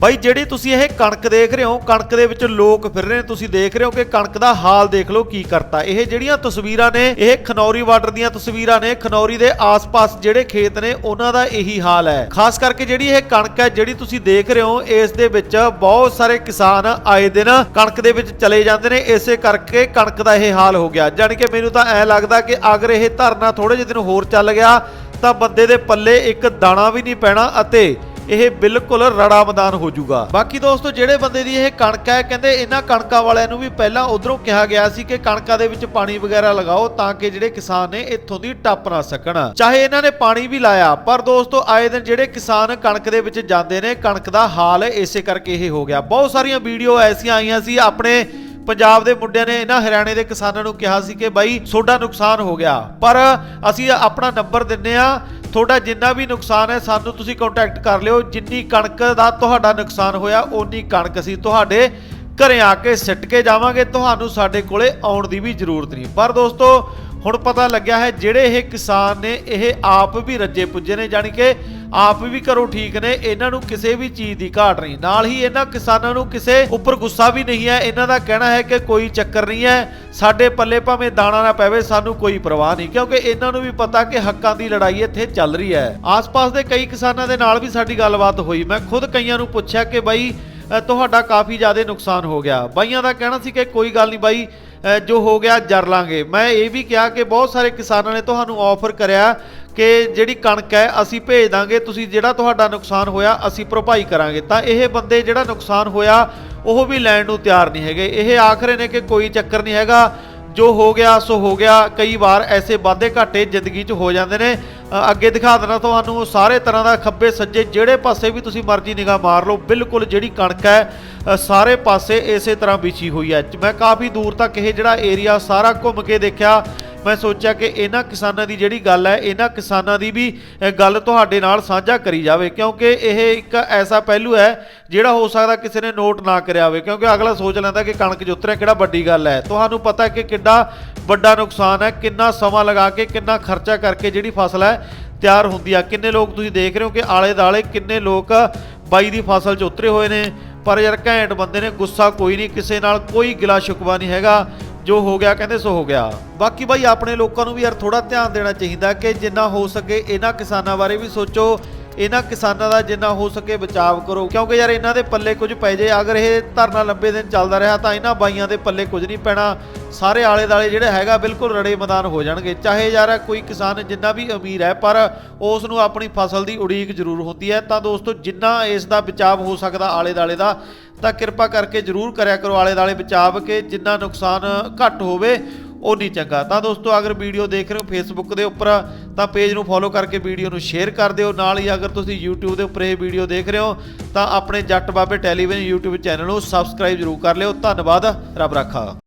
ਬਾਈ ਜਿਹੜੀ ਤੁਸੀਂ ਇਹ ਕਣਕ ਦੇਖ ਰਹੇ ਹੋ, ਕਣਕ ਦੇ ਵਿੱਚ ਲੋਕ ਫਿਰ ਰਹੇ ਨੇ, ਤੁਸੀਂ ਦੇਖ ਰਹੇ ਹੋ ਕਿ ਕਣਕ ਦਾ ਹਾਲ ਦੇਖ ਲਓ ਕੀ ਕਰਤਾ। ਇਹ ਜਿਹੜੀਆਂ ਤਸਵੀਰਾਂ ਨੇ, ਇਹ ਖਨੌਰੀ ਬਾਰਡਰ ਦੀਆਂ ਤਸਵੀਰਾਂ ਨੇ, ਖਨੌਰੀ ਦੇ ਆਸ-ਪਾਸ ਜਿਹੜੇ ਖੇਤ ਨੇ, ਉਹਨਾਂ ਦਾ ਇਹੀ ਹਾਲ ਹੈ। ਖਾਸ ਕਰਕੇ ਜਿਹੜੀ ਇਹ ਕਣਕ ਹੈ, ਜਿਹੜੀ ਤੁਸੀਂ ਦੇਖ ਰਹੇ ਹੋ, ਇਸ ਦੇ ਵਿੱਚ ਬਹੁਤ ਸਾਰੇ ਕਿਸਾਨ ਆਏ ਦਿਨ ਕਣਕ ਦੇ ਵਿੱਚ ਚਲੇ ਜਾਂਦੇ ਨੇ, ਇਸੇ ਕਰਕੇ ਕਣਕ ਦਾ ਇਹ ਹਾਲ ਹੋ ਗਿਆ। ਜਾਣੀ ਕਿ ਮੈਨੂੰ ਤਾਂ ਐ ਲੱਗਦਾ ਕਿ ਅਗਰ ਇਹ ਧਰਨਾ ਥੋੜੇ ਜਿਹੇ ਦਿਨ ਹੋਰ ਚੱਲ ਗਿਆ, ਤਾਂ ਬੰਦੇ ਦੇ ਪੱਲੇ ਇੱਕ ਦਾਣਾ ਵੀ ਨਹੀਂ ਪੈਣਾ ਅਤੇ ਇਹ ਬਿਲਕੁਲ ਰੜਾ ਮੈਦਾਨ ਹੋ ਜਾਊਗਾ। ਬਾਕੀ ਦੋਸਤੋ, ਜਿਹੜੇ ਬੰਦੇ ਦੀ ਇਹ ਕਣਕ ਹੈ, ਕਹਿੰਦੇ ਇਹਨਾਂ ਕਣਕਾਂ ਵਾਲਿਆਂ ਨੂੰ ਵੀ ਪਹਿਲਾਂ ਉਧਰੋਂ ਕਿਹਾ ਗਿਆ ਸੀ ਕਿ ਕਣਕਾਂ ਦੇ ਵਿੱਚ ਪਾਣੀ ਵਗੈਰਾ ਲਗਾਓ ਤਾਂ ਕਿ ਜਿਹੜੇ ਕਿਸਾਨ ਨੇ ਇੱਥੋਂ ਦੀ ਟੱਪ ਨਾ ਸਕਣ। ਚਾਹੇ ਇਹਨਾਂ ਨੇ ਪਾਣੀ ਵੀ ਲਾਇਆ, ਪਰ ਦੋਸਤੋ, ਆਏ ਦਿਨ ਜਿਹੜੇ ਕਿਸਾਨ ਕਣਕ ਦੇ ਵਿੱਚ ਜਾਂਦੇ ਨੇ, ਕਣਕ ਦਾ ਹਾਲ ਇਸੇ ਕਰਕੇ ਇਹ ਹੋ ਗਿਆ। ਬਹੁਤ ਸਾਰੀਆਂ ਵੀਡੀਓ ਐਸੀਆਂ ਆਈਆਂ ਸੀ, ਆਪਣੇ ਪੰਜਾਬ ਦੇ ਮੁੰਡਿਆਂ ਨੇ ਇਹਨਾਂ ਹਰਿਆਣੇ ਦੇ ਕਿਸਾਨਾਂ ਨੂੰ ਕਿਹਾ ਸੀ ਕਿ ਬਾਈ ਤੁਹਾਡਾ ਨੁਕਸਾਨ ਹੋ ਗਿਆ। ਪਰ ਅਸੀਂ ਆਪਣਾ ਨੰਬਰ ਦਿੰਨੇ ਆ ਤੁਹਾਡਾ ਜਿੰਨਾ ਵੀ ਨੁਕਸਾਨ ਹੈ, ਸਾਨੂੰ ਤੁਸੀਂ ਕੰਟੈਕਟ ਕਰ ਲਿਓ। ਜਿੰਨੀ ਕਣਕ ਦਾ ਤੁਹਾਡਾ ਨੁਕਸਾਨ ਹੋਇਆ, ਓਨੀ ਕਣਕ ਅਸੀਂ ਤੁਹਾਡੇ ਘਰੇ ਆ ਕੇ ਸਿੱਟ ਕੇ ਜਾਵਾਂਗੇ। ਤੁਹਾਨੂੰ ਸਾਡੇ ਕੋਲੇ ਆਉਣ ਦੀ ਵੀ ਜ਼ਰੂਰਤ ਨਹੀਂ। ਪਰ ਦੋਸਤੋ, ਹੁਣ ਪਤਾ ਲੱਗਿਆ ਹੈ, ਜਿਹੜੇ ਇਹ ਕਿਸਾਨ ਨੇ, ਇਹ ਆਪ ਵੀ ਰੱਜੇ ਪੁੱਜੇ ਨੇ। ਜਾਣੀ ਕਿ ਆਪ ਵੀ ਘਰੋਂ ਠੀਕ ਨੇ, ਇਹਨਾਂ ਨੂੰ ਕਿਸੇ ਵੀ ਚੀਜ਼ ਦੀ ਘਾਟ ਨਹੀਂ। ਨਾਲ ਹੀ ਇਹਨਾਂ ਕਿਸਾਨਾਂ ਨੂੰ ਕਿਸੇ ਉੱਪਰ ਗੁੱਸਾ ਵੀ ਨਹੀਂ ਹੈ। ਇਹਨਾਂ ਦਾ ਕਹਿਣਾ ਹੈ ਕਿ ਕੋਈ ਚੱਕਰ ਨਹੀਂ ਹੈ। ਸਾਡੇ ਪੱਲੇ ਭਾਵੇਂ ਦਾਣਾ ਨਾ ਪਵੇ, ਸਾਨੂੰ ਕੋਈ ਪਰਵਾਹ ਨਹੀਂ। ਕਿਉਂਕਿ ਇਹਨਾਂ ਨੂੰ ਵੀ ਪਤਾ ਕਿ ਹੱਕਾਂ ਦੀ ਲੜਾਈ ਇੱਥੇ ਚੱਲ ਰਹੀ ਹੈ। ਆਸ-ਪਾਸ ਦੇ ਕਈ ਕਿਸਾਨਾਂ ਦੇ ਨਾਲ ਵੀ ਸਾਡੀ ਗੱਲਬਾਤ ਹੋਈ। ਮੈਂ ਖੁਦ ਕਈਆਂ ਨੂੰ ਪੁੱਛਿਆ ਕਿ ਬਾਈ ਤੁਹਾਡਾ ਕਾਫੀ ਜ਼ਿਆਦਾ ਨੁਕਸਾਨ ਹੋ ਗਿਆ। ਬਾਈਆਂ ਦਾ ਕਹਿਣਾ ਸੀ ਕਿ ਕੋਈ ਗੱਲ ਨਹੀਂ ਬਾਈ ਜੋ ਹੋ ਗਿਆ ਜਰ ਲਾਂਗੇ। ਮੈਂ ਇਹ ਵੀ ਕਿਹਾ ਕਿ ਬਹੁਤ ਸਾਰੇ ਕਿਸਾਨਾਂ ਨੇ ਤੁਹਾਨੂੰ ਆਫਰ ਕਰਿਆ ਕਿ ਜਿਹੜੀ ਕਣਕ ਹੈ, ਅਸੀਂ ਭੇਜ ਦਾਂਗੇ, ਤੁਸੀਂ ਜਿਹੜਾ ਤੁਹਾਡਾ ਨੁਕਸਾਨ ਹੋਇਆ, ਅਸੀਂ ਭਰਪਾਈ ਕਰਾਂਗੇ। ਤਾਂ ਇਹ ਬੰਦੇ ਜਿਹੜਾ ਨੁਕਸਾਨ ਹੋਇਆ, ਉਹ ਵੀ ਲੈਣ ਨੂੰ ਤਿਆਰ ਨਹੀਂ ਹੈਗੇ। ਇਹ ਆਖਰੇ ਨੇ ਕਿ ਕੋਈ ਚੱਕਰ ਨਹੀਂ ਹੈਗਾ। ਜੋ ਹੋ ਗਿਆ, ਸੋ ਹੋ ਗਿਆ। ਕਈ ਵਾਰ ਐਸੇ ਵਾਧੇ ਘਾਟੇ ਜ਼ਿੰਦਗੀ 'ਚ ਹੋ ਜਾਂਦੇ ਨੇ। ਅੱਗੇ ਦਿਖਾ ਦੇਣਾ ਤੁਹਾਨੂੰ, ਸਾਰੇ ਤਰ੍ਹਾਂ ਦਾ ਖੱਬੇ ਸੱਜੇ ਜਿਹੜੇ ਪਾਸੇ ਵੀ ਤੁਸੀਂ ਮਰਜ਼ੀ ਨਿਗਾਹ ਮਾਰ ਲਓ, ਬਿਲਕੁਲ ਜਿਹੜੀ ਕਣਕ ਹੈ ਸਾਰੇ ਪਾਸੇ ਇਸੇ ਤਰ੍ਹਾਂ ਵਿਛੀ ਹੋਈ ਹੈ। ਮੈਂ ਕਾਫੀ ਦੂਰ ਤੱਕ ਇਹ ਜਿਹੜਾ ਏਰੀਆ ਸਾਰਾ ਘੁੰਮ ਕੇ ਦੇਖਿਆ। ਮੈਂ ਸੋਚਿਆ ਕਿ ਇਹਨਾਂ ਕਿਸਾਨਾਂ ਦੀ ਜਿਹੜੀ ਗੱਲ ਹੈ, ਇਹਨਾਂ ਕਿਸਾਨਾਂ ਦੀ ਵੀ ਗੱਲ ਤੁਹਾਡੇ ਨਾਲ ਸਾਂਝਾ ਕਰੀ ਜਾਵੇ, ਕਿਉਂਕਿ ਇਹ ਇੱਕ ਐਸਾ ਪਹਿਲੂ ਹੈ ਜਿਹੜਾ ਹੋ ਸਕਦਾ ਕਿਸੇ ਨੇ ਨੋਟ ਨਾ ਕਰਿਆ ਹੋਵੇ, ਕਿਉਂਕਿ ਅਗਲਾ ਸੋਚ ਲੈਂਦਾ ਕਿ ਕਣਕ 'ਚ ਉਤਰਿਆ ਕਿਹੜਾ ਵੱਡੀ ਗੱਲ ਹੈ। ਤੁਹਾਨੂੰ ਪਤਾ ਹੈ ਕਿ ਕਿੱਡਾ ਵੱਡਾ ਨੁਕਸਾਨ ਹੈ, ਕਿੰਨਾ ਸਮਾਂ ਲਗਾ ਕੇ, ਕਿੰਨਾ ਖਰਚਾ ਕਰਕੇ ਜਿਹੜੀ ਫਸਲ ਹੈ ਤਿਆਰ ਹੁੰਦੀ ਆ। ਕਿੰਨੇ ਲੋਕ ਤੁਸੀਂ ਦੇਖ ਰਹੇ ਹੋ ਕਿ ਆਲੇ ਦਾਲੇ ਕਿੰਨੇ ਲੋਕ ਬਾਈ ਦੀ ਫਸਲ 'ਚ ਉਤਰੇ ਹੋਏ ਨੇ, ਪਰ ਯਾਰ ਘੈਂਟ ਬੰਦੇ ਨੇ, ਗੁੱਸਾ ਕੋਈ ਨਹੀਂ, ਕਿਸੇ ਨਾਲ ਕੋਈ ਗਿਲਾ ਸ਼ਿਕਵਾ ਨਹੀਂ ਹੈਗਾ। ਜੋ ਹੋ ਗਿਆ ਕਹਿੰਦੇ ਸੋ ਹੋ ਗਿਆ। ਬਾਕੀ ਬਾਈ ਆਪਣੇ ਲੋਕਾਂ ਨੂੰ ਵੀ ਯਾਰ ਥੋੜਾ ਧਿਆਨ ਦੇਣਾ ਚਾਹੀਦਾ ਕਿ ਜਿੰਨਾ ਹੋ ਸਕੇ ਇਹਨਾਂ ਕਿਸਾਨਾਂ ਬਾਰੇ ਵੀ ਸੋਚੋ, ਇਹਨਾਂ ਕਿਸਾਨਾਂ ਦਾ ਜਿੰਨਾ ਹੋ ਸਕੇ ਬਚਾਵ ਕਰੋ। ਕਿਉਂਕਿ ਯਾਰ ਇਹਨਾਂ ਦੇ ਪੱਲੇ ਕੁਝ ਪੈ ਜੇ, ਅਗਰ ਇਹ ਧਰਨਾ ਲੰਬੇ ਦਿਨ ਚੱਲਦਾ ਰਿਹਾ ਤਾਂ ਇਹਨਾਂ ਬਾਈਆਂ ਦੇ ਪੱਲੇ ਕੁਝ ਨਹੀਂ ਪੈਣਾ। ਸਾਰੇ ਆਲੇ ਦਾਲੇ ਜਿਹੜਾ ਹੈਗਾ ਬਿਲਕੁਲ ਰੜੇ ਮੈਦਾਨ ਹੋ ਜਾਣਗੇ। ਚਾਹੇ ਯਾਰ ਕੋਈ ਕਿਸਾਨ ਜਿੰਨਾ ਵੀ ਅਮੀਰ ਹੈ, ਪਰ ਉਸ ਨੂੰ ਆਪਣੀ ਫਸਲ ਦੀ ਉਡੀਕ ਜ਼ਰੂਰ ਹੁੰਦੀ ਹੈ। ਤਾਂ ਦੋਸਤੋ, ਜਿੰਨਾ ਇਸ ਦਾ ਬਚਾਅ ਹੋ ਸਕਦਾ ਆਲੇ ਦਾਲੇ ਦਾ, ਤਾਂ ਕਿਰਪਾ ਕਰਕੇ ਜ਼ਰੂਰ ਕਰਿਆ ਕਰੋ ਆਲੇ ਦਾਲੇ ਬਚਾਵ, ਕੇ ਜਿੰਨਾ ਨੁਕਸਾਨ ਘੱਟ ਹੋਵੇ, ਉਹ ਨਹੀਂ ਚੰਗਾ। ਤਾਂ ਦੋਸਤੋ, ਅਗਰ ਵੀਡੀਓ ਦੇਖ ਰਹੇ ਹੋ ਫੇਸਬੁੱਕ ਦੇ ਉੱਪਰ, ਤਾਂ ਪੇਜ ਨੂੰ ਫੋਲੋ ਕਰਕੇ ਵੀਡੀਓ ਨੂੰ ਸ਼ੇਅਰ ਕਰ ਦਿਓ। ਨਾਲ ਹੀ ਅਗਰ ਤੁਸੀਂ YouTube ਦੇ ਉੱਪਰ ਇਹ ਵੀਡੀਓ ਦੇਖ ਰਹੇ ਹੋ, ਤਾਂ ਆਪਣੇ Jatt Babe television YouTube channel ਨੂੰ ਸਬਸਕ੍ਰਾਈਬ ਜ਼ਰੂਰ ਕਰ ਲਿਓ। ਧੰਨਵਾਦ, ਰੱਬ ਰਾਖਾ।